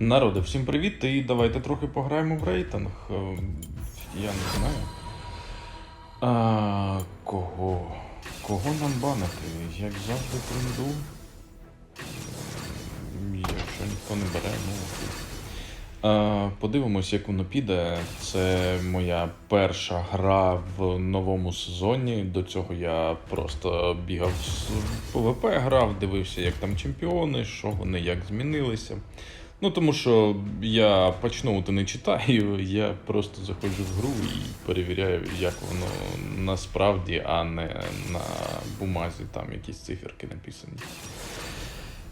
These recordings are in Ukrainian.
Народи, всім привіт! І давайте трохи пограємо в рейтинг. Е, Я не знаю. А, кого? Кого нам банити? Як завжди тренду. Якщо ніхто не бере, ну окей. Подивимось, як воно піде. Це моя перша гра в новому сезоні. До цього я просто бігав з ПВП, грав, дивився, як там чемпіони, що вони як змінилися. Ну, тому що я почну не читаю, я просто заходжу в гру і перевіряю, як воно насправді, а не на бумазі там якісь циферки написані.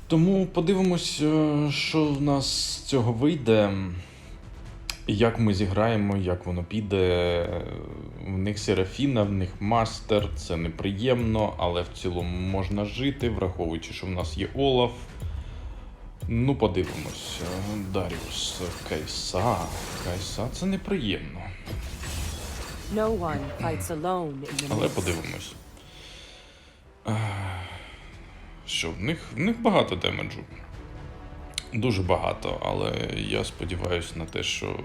Тому подивимось, е, що в нас з цього вийде, як ми зіграємо, як воно піде. В них Серафіна, в них мастер, це неприємно, але в цілому можна жити, враховуючи, що в нас є Олаф. Ну, подивимось. Е, Даріус, Кайса. Кайса це неприємно. No one fights alone in Але подивимось. Що, в них, в них багато демеджу. Дуже багато, але я сподіваюся на те, що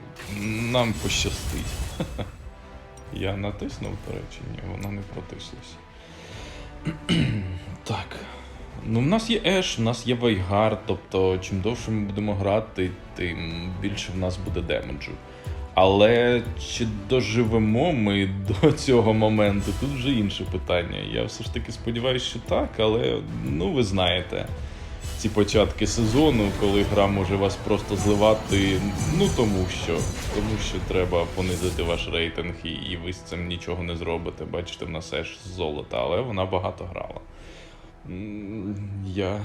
нам пощастить. Я натиснув, до речі, ні, воно не протислося. так. Ну, в нас є Еш, в нас є Вайгар, тобто чим довше ми будемо грати, тим більше в нас буде демеджу. Але чи доживемо ми до цього моменту? Тут вже інше питання. Я все ж таки сподіваюся, що так, але ну ви знаєте, ці початки сезону, коли гра може вас просто зливати, ну тому що, тому що треба понизити ваш рейтинг, і, і ви з цим нічого не зробите. Бачите, в нас аж золота, але вона багато грала. Я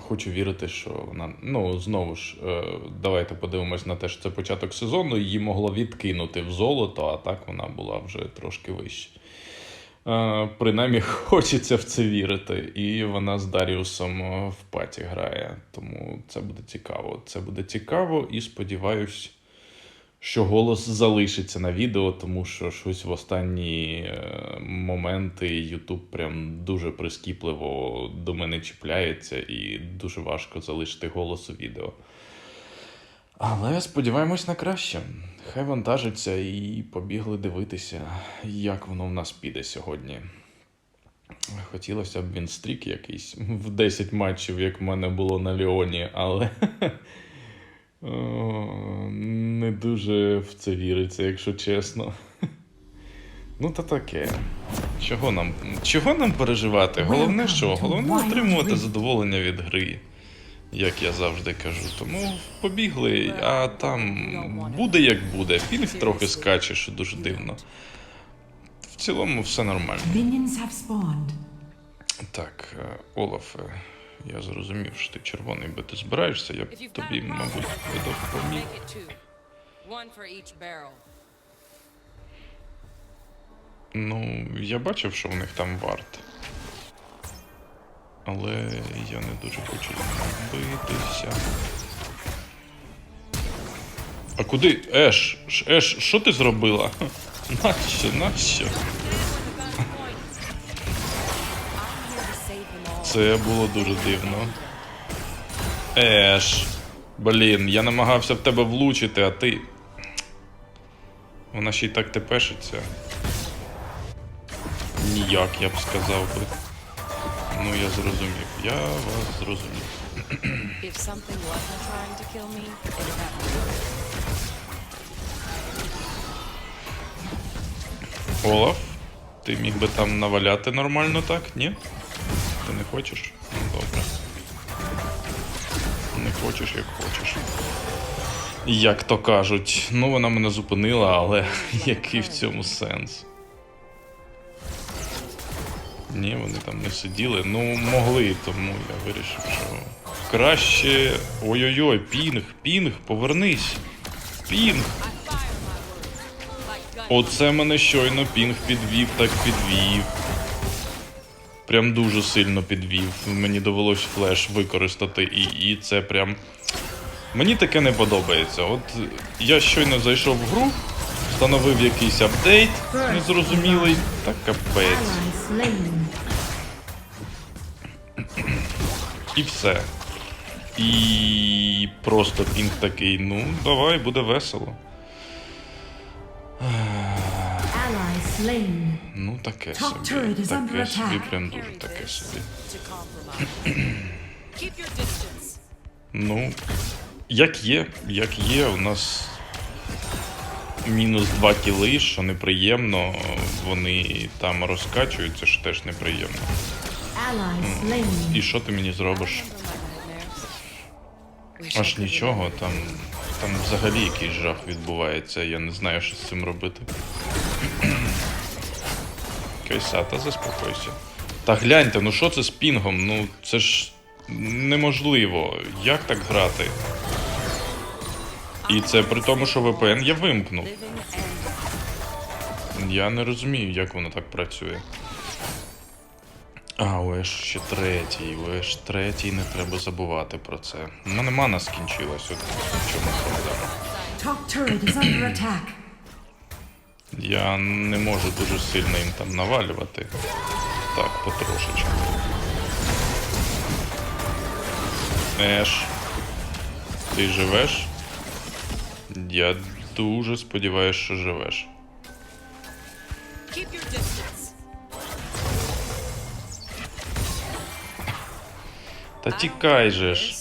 Хочу вірити, що вона. Ну, знову ж, е, давайте подивимось на те, що це початок сезону, її могло відкинути в золото, а так вона була вже трошки вище. Е, принаймні, хочеться в це вірити. І вона з Даріусом е, в паті грає. Тому це буде цікаво. Це буде цікаво і сподіваюсь, що голос залишиться на відео, тому що щось в останні е, моменти YouTube прям дуже прискіпливо до мене чіпляється, і дуже важко залишити голос у відео. Але сподіваємось на краще. Хай вантажиться і побігли дивитися, як воно в нас піде сьогодні. Хотілося б він стрік якийсь в 10 матчів, як в мене було на Ліоні, але не дуже в це віриться, якщо чесно. Ну, та таке. Чого нам, чого нам переживати? Головне, що? Головне отримувати задоволення від гри, як я завжди кажу. Тому побігли, а там буде як буде. Пінг трохи скаче, що дуже дивно. В цілому все нормально. Так, е, Олафе, я зрозумів, що ти червоний, бо ти збираєшся, я б тобі, мабуть, each barrel. Ну, я бачив, що в них там варт. Але я не дуже хочу битися. А куди? Еш, Еш, що ти зробила? Нащо? Нащо? Це було дуже дивно. Еш. Блін, я намагався в тебе влучити, а ти. Вона ще й так тепешиться. Ніяк, я б сказав би. Ну, я зрозумів. Я вас зрозумів. If something wasn't trying to kill me, it'd have. Олаф, ти міг би там наваляти нормально, так? Ні? Ти не хочеш? Ну добре. Не хочеш, як хочеш. Як то кажуть, ну вона мене зупинила, але який в цьому сенс? Ні, вони там не сиділи. Ну, могли, тому я вирішив, що краще. Ой-ой-ой, пінг, пінг, повернись. Пінг. Оце мене щойно пінг підвів, так підвів. Прям дуже сильно підвів. Мені довелось флеш використати, і, і це прям. Мені таке не подобається. От я щойно зайшов в гру, встановив якийсь апдейт незрозумілий, та капець. І все. І просто пінг такий, ну, давай, буде весело. Ally slain. Ну, таке собі. Таке собі, прям дуже таке собі. Ну, як є, як є, у нас мінус 2 кіли, що неприємно. Вони там розкачуються, що теж неприємно. І що ти мені зробиш? Аж нічого, там, там взагалі якийсь жах відбувається, я не знаю, що з цим робити. Кайсата, заспокойся. Та гляньте, ну що це з пінгом? Ну це ж неможливо. Як так грати? І це при тому, що VPN я вимкнув. Я не розумію, як воно так працює. А, у ще третій, у третій, не треба забувати про це. У мене мана скінчилась, от в чому проблема. Я не можу дуже сильно їм там навалювати. Так, потрошечку. Еш. Ти живеш? Я дуже сподіваюся, що живеш. Та тікай же ж.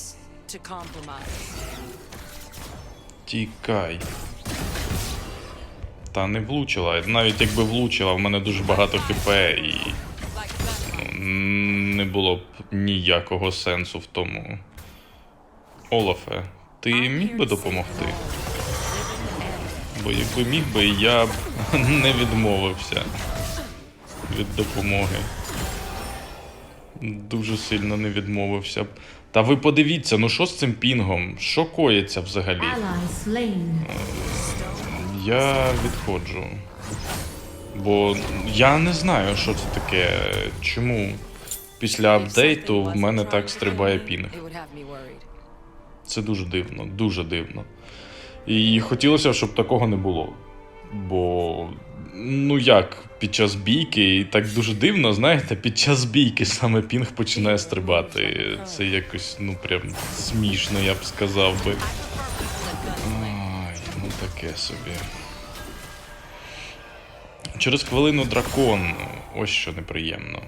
Тікай. Та не влучила. Навіть якби влучила, в мене дуже багато хп і Like не було б ніякого сенсу в тому. Олафе, ти міг би допомогти? Бо якби міг би, я б не відмовився від допомоги. Дуже сильно не відмовився б. Та ви подивіться, ну що з цим пінгом? Що коїться взагалі? Я відходжу. Бо я не знаю, що це таке. Чому після апдейту в мене так стрибає пінг. Це дуже дивно, дуже дивно. І хотілося, щоб такого не було. Бо, ну як, під час бійки, і так дуже дивно, знаєте, під час бійки саме пінг починає стрибати. Це якось, ну прям смішно, я б сказав би. Таке собі. Через хвилину дракон. Ось що неприємно.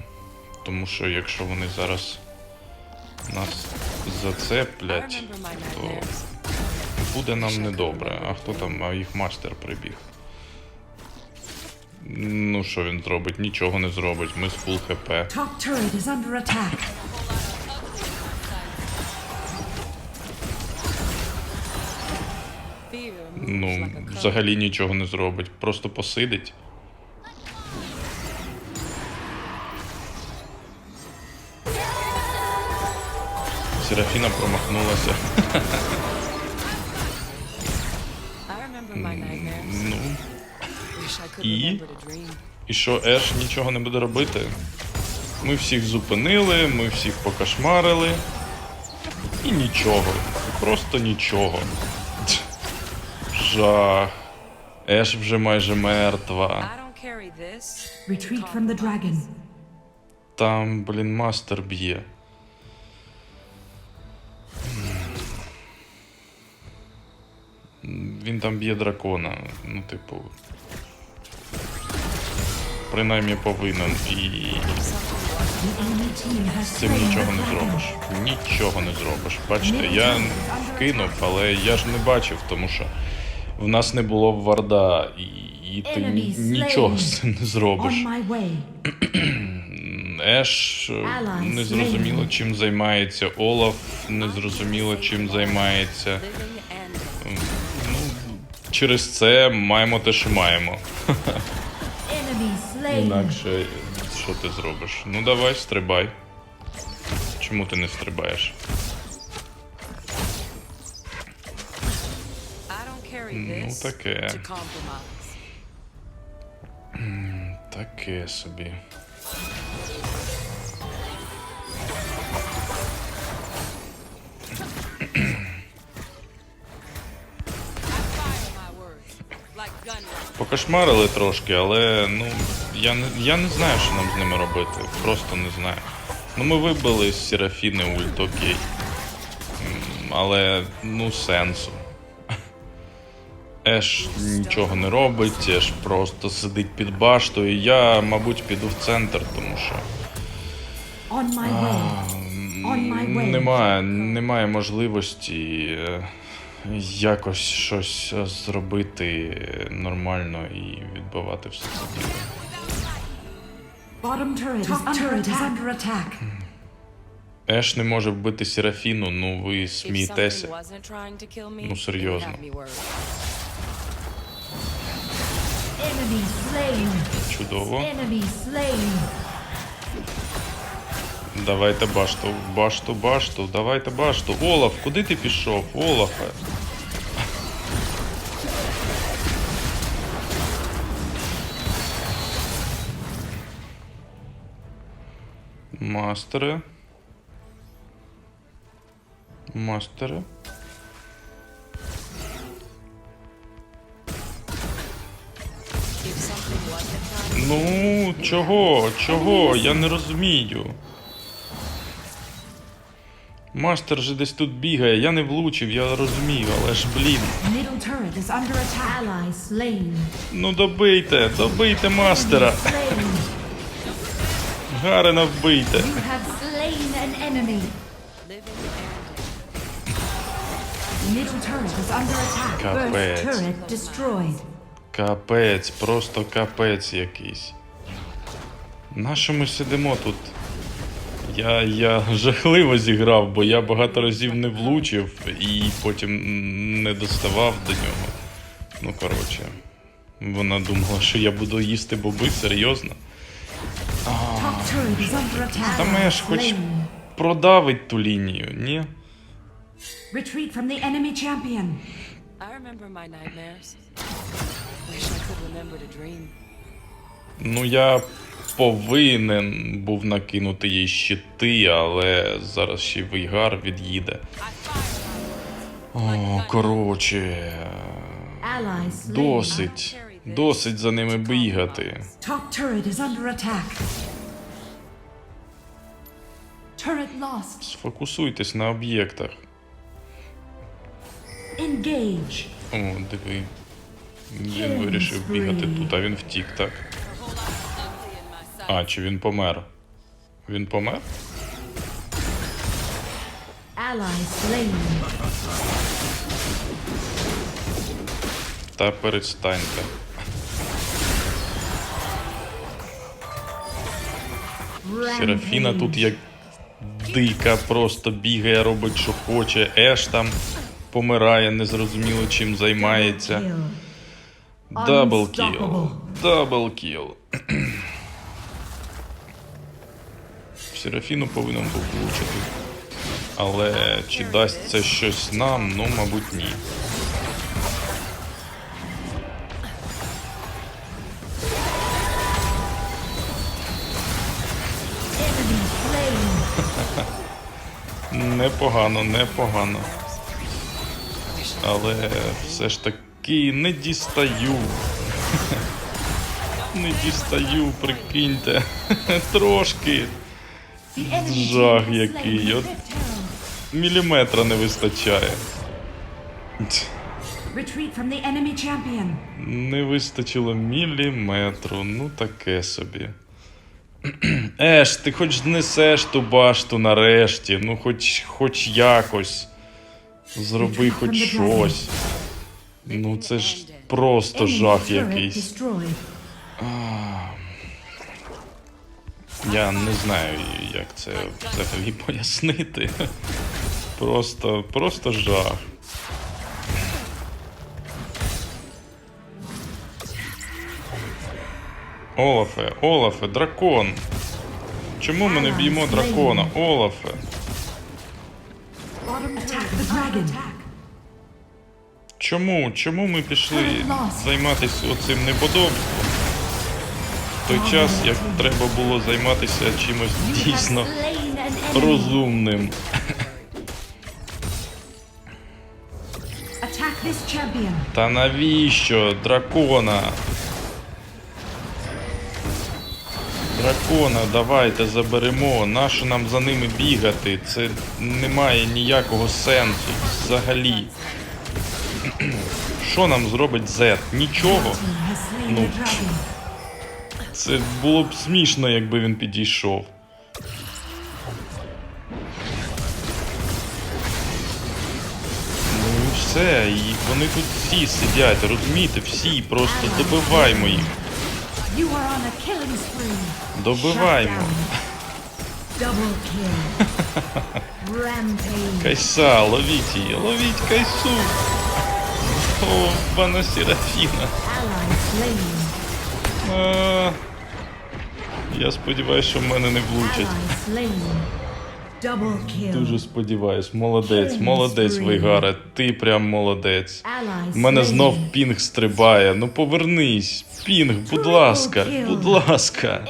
Тому що якщо вони зараз нас зацеплять, то буде нам недобре. А хто там? А їх мастер прибіг. Ну, що він зробить? Нічого не зробить. Ми з фул хп. Ну, взагалі нічого не зробить. Просто посидить. Серафіна промахнулася. Ну, І? І що Еш нічого не буде робити? Ми всіх зупинили, ми всіх покошмарили. І нічого. Просто нічого. Жах. Еш вже майже мертва. Retreat from the dragon. Там, блін, мастер б'є. Він там б'є дракона. Ну, типу. Принаймні повинен. І з цим нічого не зробиш. Нічого не зробиш. Бачите, я кинув, але я ж не бачив, тому що в нас не було варда, і, і ти нічого з цим не зробиш. Еш не зрозуміло, чим займається. Олаф не зрозуміло, чим займається. Ну, через це маємо те, що маємо. Інакше що ти зробиш? Ну давай, стрибай. Чому ти не стрибаєш? Ну, таке. Таке собі. Покошмарили трошки, але ну я не я не знаю, що нам з ними робити. Просто не знаю. Ну ми вибили з Серафіни ульт, окей. Але ну сенсу. Еш нічого не робить, Еш просто сидить під баштою. Я, мабуть, піду в центр, тому що On my way. On my way. немає, немає можливості е, якось щось е, зробити нормально і відбивати все це діло. Еш не може вбити Серафіну, ну ви смієтеся. Ну, серйозно. Чудово. Давайте башту, башту, башту, давайте башту. Олаф, куди ти пішов? Олафе. Мастере. Мастере. Ну, чого? Чого? Я не розумію. Мастер же десь тут бігає, я не влучив, я розумію, але ж блін. Ну добийте, добийте мастера. Гарена вбийте. Капець. Капець, просто капець якийсь. Нащо ми сидимо тут? Я, я жахливо зіграв, бо я багато разів не влучив і потім не доставав до нього. Ну, коротше. Вона думала, що я буду їсти боби, серйозно. Attack. Та ми ж хоч продавить ту лінію, ні? Retreat from the enemy champion. I remember my nightmares. Ну, я повинен був накинути їй щити, але зараз ще Вейгар від'їде. О, коротше. Досить. Досить за ними бігати. Сфокусуйтесь на об'єктах. О, диви. Він вирішив бігати тут, а він втік, так. А, чи він помер? Він помер? Та перестаньте. Серафіна тут як дика, просто бігає, робить, що хоче. Еш там помирає, незрозуміло чим займається. Дабл кіл. Дабл кіл. Серафіну повинен був влучити. Але чи дасть це щось нам? Ну, мабуть, ні. Непогано, непогано. Але все ж таки не дістаю. Не дістаю, прикиньте. Трошки. Жах який, от. Міліметра не вистачає. Не вистачило міліметру, ну таке собі. Еш, ти хоч знесеш ту башту нарешті, ну хоч, хоч якось. Зроби хоч щось. Ну це ж просто жах якийсь. Я не знаю, як це взагалі пояснити. Просто, просто жах. Олафе, Олафе, дракон. Чому ми не б'ємо дракона? Олафе. Чому? Чому ми пішли займатися оцим неподобством? В той час, як треба було займатися чимось дійсно розумним. Та навіщо дракона? Дракона, давайте заберемо. Нащо нам за ними бігати? Це не має ніякого сенсу взагалі. Що нам зробить Зет? Нічого. Ну. Це було б смішно, якби він підійшов. Ну і все, і вони тут всі сидять, розумієте, всі, просто добиваймо їх. Добиваймо. Кайса, ловіть її, ловіть кайсу. О, пана Серафіна. А, я сподіваюся, що в мене не влучать. Дуже сподіваюсь, молодець, молодець, Вейгаре, ти прям молодець. У мене знов пінг стрибає. Ну повернись. Пінг, будь ласка, будь ласка.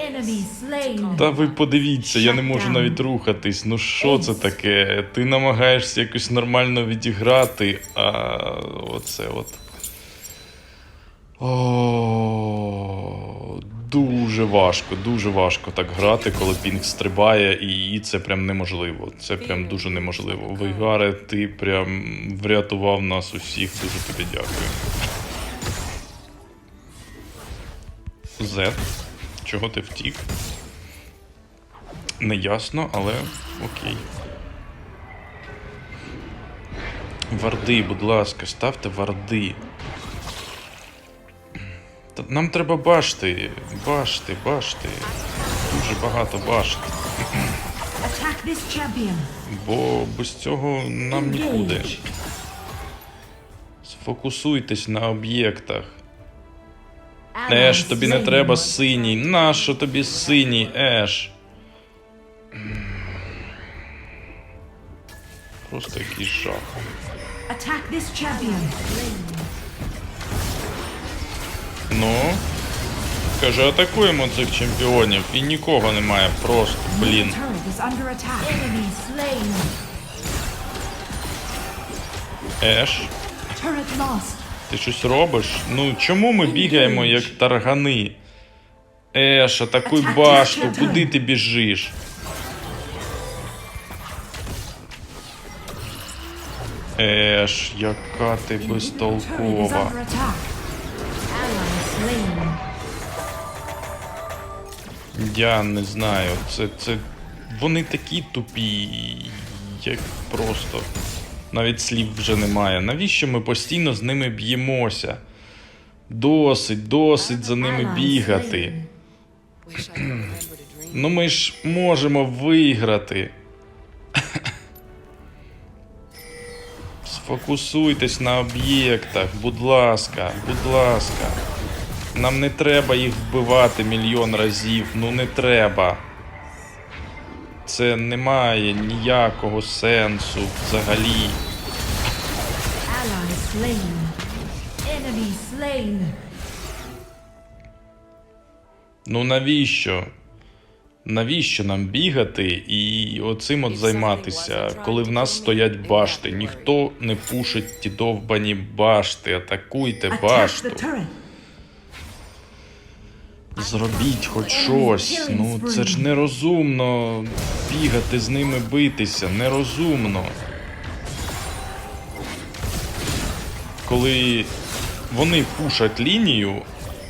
Та ви подивіться, я не можу навіть рухатись. Ну що це таке? Ти намагаєшся якось нормально відіграти, а оце от. О, дуже важко, дуже важко так грати, коли пінг стрибає, і, і це прям неможливо. Це прям дуже неможливо. Вейгаре, ти прям врятував нас усіх. Дуже тобі дякую. Зет, чого ти втік? Неясно, але окей. Варди, будь ласка, ставте варди. Та Нам треба башти, башти, башти. Дуже багато башт. Бо без цього нам нікуди. Сфокусуйтесь на об'єктах. Еш, тобі не треба синій. Нащо тобі синій, Еш? Просто якийсь жах. Ну. Каже, атакуємо цих чемпіонів і нікого немає, просто, блін. Еш, ти щось робиш? Ну чому ми бігаємо як таргани? Еш, атакуй башту, куди ти біжиш? Еш, яка ти безтолкова. Я не знаю, це, це. Вони такі тупі, як просто. Навіть слів вже немає. Навіщо ми постійно з ними б'ємося? Досить, досить за ними бігати. Ну ми ж можемо виграти. Сфокусуйтесь на об'єктах, будь ласка, будь ласка. Нам не треба їх вбивати мільйон разів, ну не треба. Це не має ніякого сенсу взагалі. Ну навіщо? Навіщо нам бігати і оцим от займатися, коли в нас стоять башти? Ніхто не пушить ті довбані башти. Атакуйте башту. Зробіть хоч щось. Ну це ж нерозумно бігати з ними битися. Нерозумно. Коли вони пушать лінію,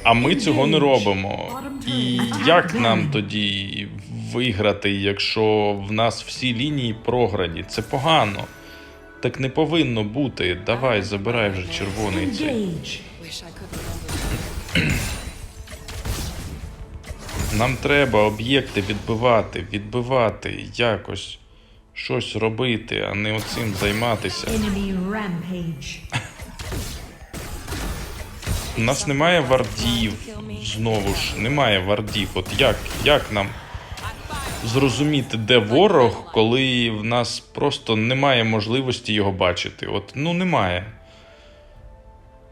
а ми цього не робимо. І як нам тоді виграти, якщо в нас всі лінії програні? Це погано. Так не повинно бути. Давай, забирай вже червоний цей. Нам треба об'єкти відбивати, відбивати, якось щось робити, а не оцим займатися. У нас немає вардів. Знову ж, немає вардів. От як, як нам зрозуміти, де ворог, коли в нас просто немає можливості його бачити? От, ну немає.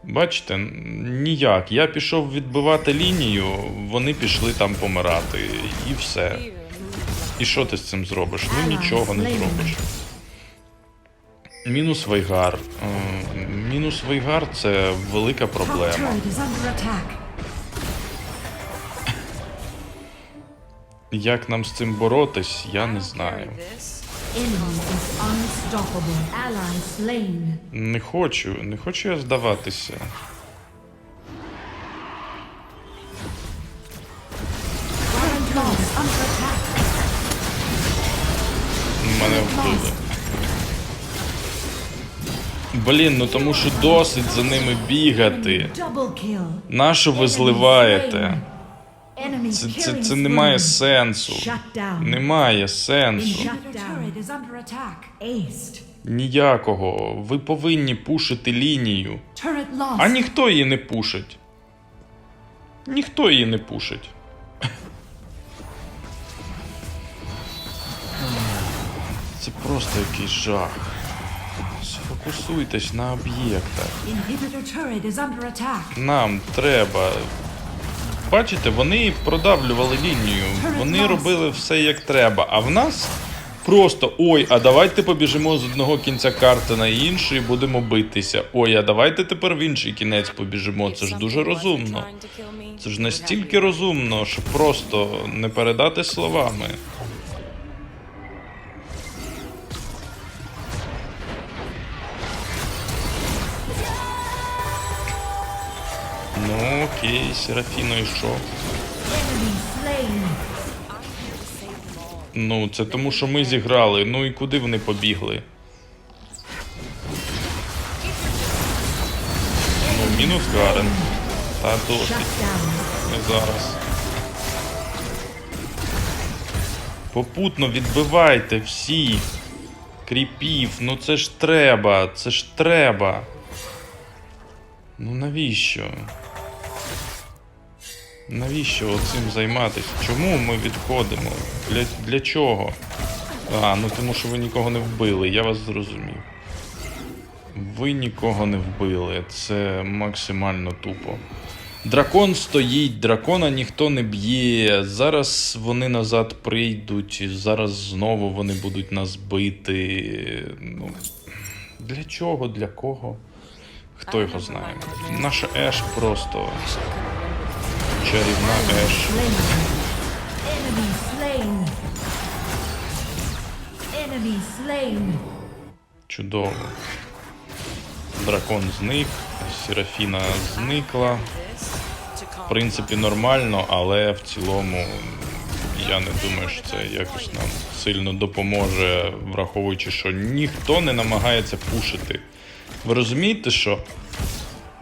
Бачите, ніяк. Я пішов відбивати лінію, вони пішли там помирати. І все. І що ти з цим зробиш? Ну нічого не зробиш. Мінус Вейгар. Е, Мінус Вейгар це велика проблема. Як нам з цим боротись, я не знаю. Не хочу, не хочу я здаватися. Мене вбили. Блін, ну тому що досить за ними бігати. Нащо ви зливаєте? Це, це, це не має сенсу. Немає сенсу. Ніякого. Ви повинні пушити лінію. А ніхто її не пушить. Ніхто її не пушить. Це просто якийсь жах. Сфокусуйтесь на об'єктах. Нам треба. Бачите, вони продавлювали лінію. Вони робили все як треба. А в нас просто ой, а давайте побіжимо з одного кінця карти на інший і будемо битися. Ой, а давайте тепер в інший кінець побіжимо. Це ж дуже розумно. Це ж настільки розумно, що просто не передати словами. Окей, Серафіно, і що? Ну, це тому, що ми зіграли. Ну і куди вони побігли? Ну, мінус Гарен. Та досить. Не зараз. Попутно відбивайте всіх. Кріпів, ну це ж треба, це ж треба. Ну навіщо? Навіщо цим займатися? Чому ми відходимо? Для, для чого? А, ну тому що ви нікого не вбили, я вас зрозумів. Ви нікого не вбили, це максимально тупо. Дракон стоїть, дракона ніхто не б'є. Зараз вони назад прийдуть, зараз знову вони будуть нас бити. Ну, для чого, для кого? Хто його знає? Наша Еш просто чарівна Еш. Чудово. Дракон зник, Серафіна зникла. В принципі, нормально, але в цілому я не думаю, що це якось нам сильно допоможе, враховуючи, що ніхто не намагається пушити. Ви розумієте, що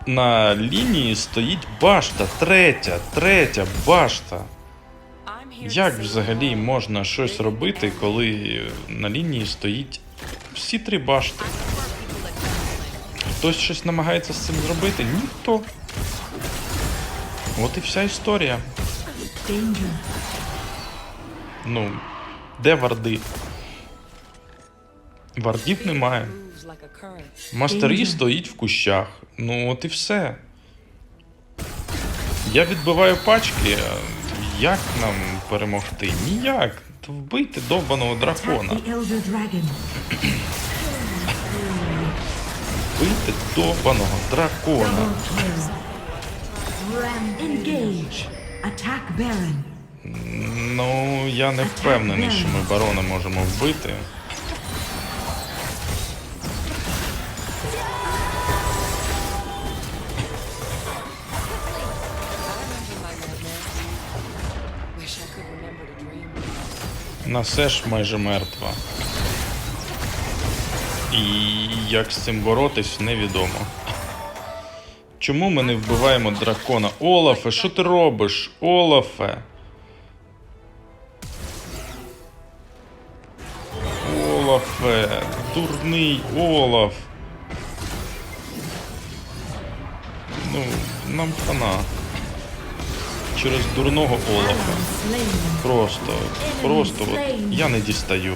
на лінії стоїть башта, третя, третя башта. Як взагалі можна щось робити, коли на лінії стоїть всі три башти? Хтось щось намагається з цим зробити? Ніхто. От і вся історія. Ну, де варди? Вардів немає. Мастері стоїть в кущах. Ну, от і все. Я відбиваю пачки. Як нам перемогти? Ніяк. То вбийте довбаного дракона. Вбийте довбаного дракона. Ну, я не впевнений, що ми барона можемо вбити. Насеш майже мертва. І як з цим боротись, невідомо. Чому ми не вбиваємо дракона? Олафе, що ти робиш? Олафе. Олафе, дурний Олаф. Ну, нам хана. Через дурного Олафа. Просто, просто от я не дістаю.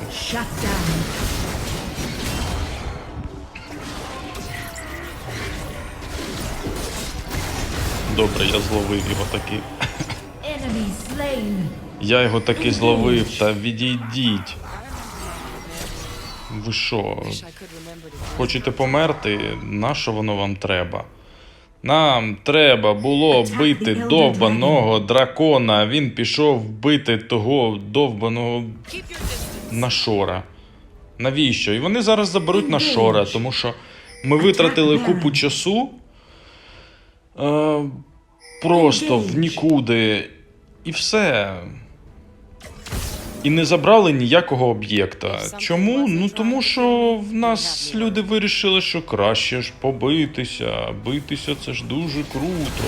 Добре, я зловив його таки. Я його таки зловив, та відійдіть. Ви що, хочете померти? Нащо воно вам треба? Нам треба було бити довбаного дракона. Він пішов бити того довбаного. Нашора. Навіщо? І вони зараз заберуть Нашора, тому що ми витратили купу часу е, просто в нікуди. І все. І не забрали ніякого об'єкта. Чому? Ну тому що в нас люди вирішили, що краще ж побитися. Битися це ж дуже круто.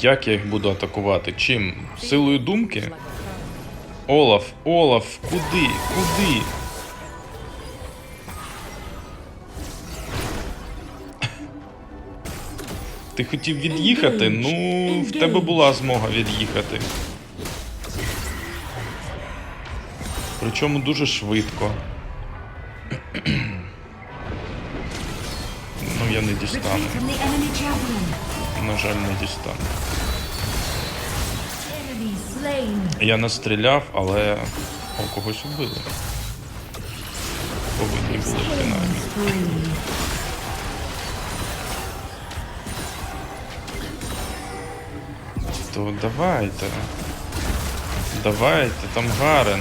Як я їх буду атакувати? Чим? Силою думки? Олаф, Олаф, куди? Куди? Ти хотів від'їхати? Ну, в тебе була змога від'їхати. Причому дуже швидко. Ну, я не дістану. На жаль, не дістану. Я настріляв, але о, когось вбили. Повинні були принаймні. То давайте. Давайте, там гарен.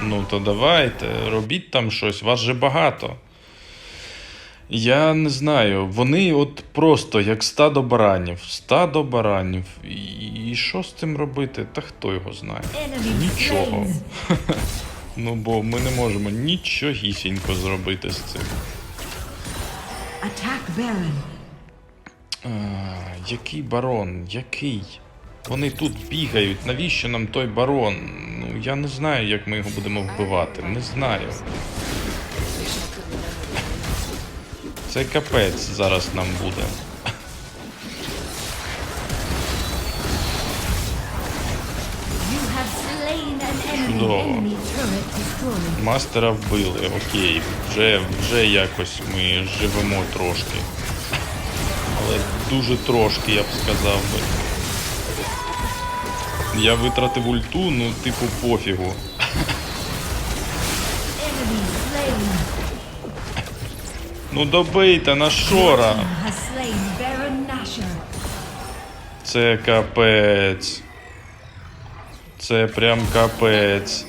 Ну то давайте, робіть там щось, вас же багато. Я не знаю, вони от просто як стадо баранів, стадо баранів. І, і що з цим робити? Та хто його знає? Нічого. Ну бо ми не можемо нічогісінько зробити з цим. Attack Baron. Який барон? Який? Вони тут бігають. Навіщо нам той барон? Ну я не знаю, як ми його будемо вбивати. Не знаю. Це капець зараз нам буде. Чудово. Мастера вбили, окей, вже, вже якось ми живемо трошки. Але дуже трошки, я б сказав би. Я витратив ульту, ну, типу, пофігу. Ну добийте на шора. Це капець. Це прям капець.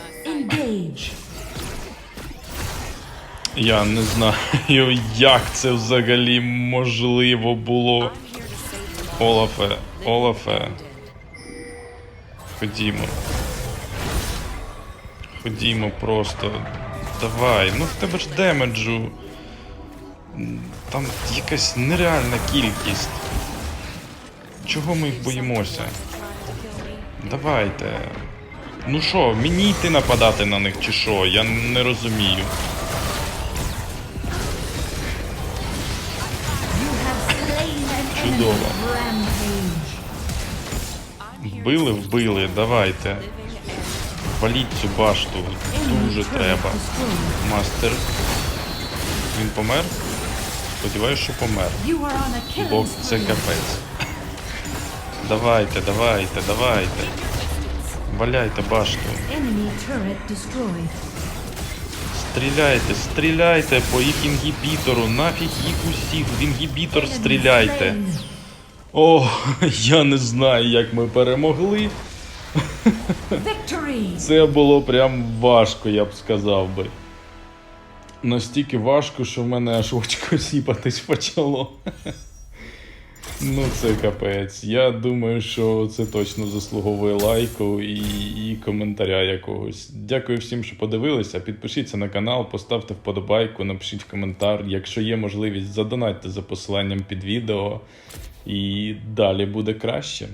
Я не знаю, як це взагалі можливо було. Олафе, Олафе. Ходімо. Ходімо просто. Давай, ну в тебе ж демеджу. Там якась нереальна кількість. Чого ми їх боїмося? Давайте. Ну що, мені йти нападати на них чи що? Я не розумію. Чудово. Вбили, вбили, давайте. Валіть цю башту. Дуже треба. Мастер. Він помер? Сподіваюсь, що помер. Бо це капець. Давайте, давайте, давайте. Валяйте башту. Стріляйте, стріляйте по їх інгібітору. Нафіг їх усіх в інгібітор стріляйте. О, я не знаю, як ми перемогли. Це було прям важко, я б сказав би. Настільки важко, що в мене аж очко сіпатись почало. Ну, це капець. Я думаю, що це точно заслуговує лайку і, і коментаря якогось. Дякую всім, що подивилися. Підпишіться на канал, поставте вподобайку, напишіть коментар. Якщо є можливість, задонатьте за посиланням під відео. І далі буде краще.